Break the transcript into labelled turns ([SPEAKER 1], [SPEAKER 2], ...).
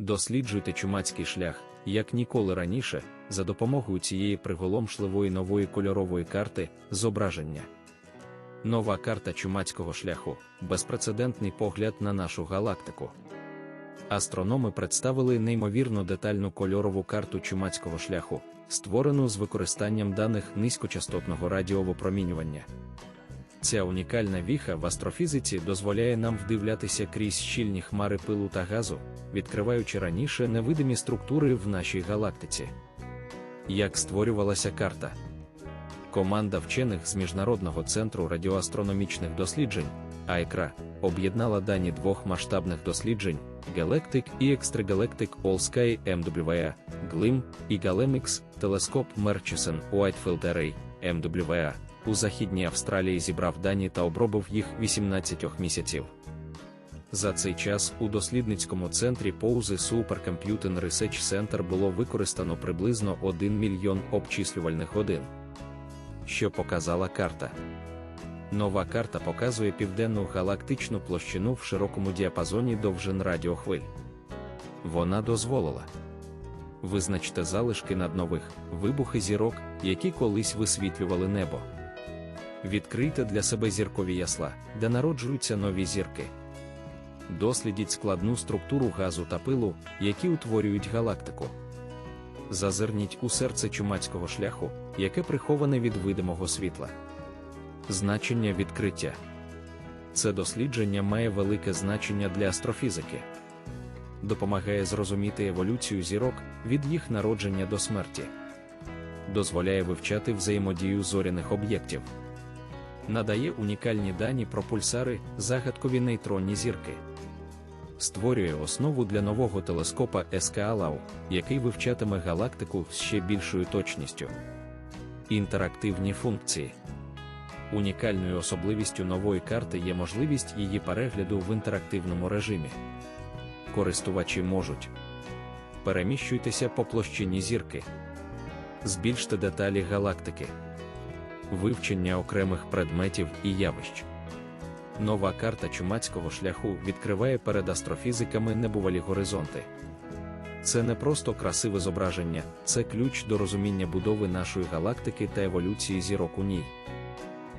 [SPEAKER 1] Досліджуйте чумацький шлях, як ніколи раніше, за допомогою цієї приголомшливої нової кольорової карти зображення. Нова карта чумацького шляху безпрецедентний погляд на нашу галактику. Астрономи представили неймовірно детальну кольорову карту чумацького шляху, створену з використанням даних низькочастотного радіовипромінювання. Ця унікальна віха в астрофізиці дозволяє нам вдивлятися крізь щільні хмари пилу та газу, відкриваючи раніше невидимі структури в нашій галактиці. Як створювалася карта? Команда вчених з Міжнародного центру радіоастрономічних досліджень АЕКРА об'єднала дані двох масштабних досліджень Galactic і Extragalactic All Sky MWA, GLIM і GALEMX, телескоп Murchison Whitefield Array, MWA, у Західній Австралії зібрав дані та обробив їх 18 місяців. За цей час у дослідницькому центрі Поузи Supercomputing Research Center було використано приблизно 1 мільйон обчислювальних годин. Що показала карта? Нова карта показує південну галактичну площину в широкому діапазоні довжин радіохвиль. Вона дозволила визначте залишки наднових вибухи зірок, які колись висвітлювали небо. Відкрийте для себе зіркові ясла, де народжуються нові зірки. Дослідіть складну структуру газу та пилу, які утворюють галактику. Зазирніть у серце чумацького шляху, яке приховане від видимого світла. Значення відкриття. Це дослідження має велике значення для астрофізики. Допомагає зрозуміти еволюцію зірок від їх народження до смерті. Дозволяє вивчати взаємодію зоряних об'єктів. Надає унікальні дані про пульсари, загадкові нейтронні зірки. Створює основу для нового телескопа СКАЛАУ, який вивчатиме галактику з ще більшою точністю. Інтерактивні функції. Унікальною особливістю нової карти є можливість її перегляду в інтерактивному режимі. Користувачі можуть переміщуйтеся по площині зірки, збільште деталі галактики, вивчення окремих предметів і явищ. Нова карта чумацького шляху відкриває перед астрофізиками небувалі горизонти. Це не просто красиве зображення, це ключ до розуміння будови нашої галактики та еволюції зірок у ній.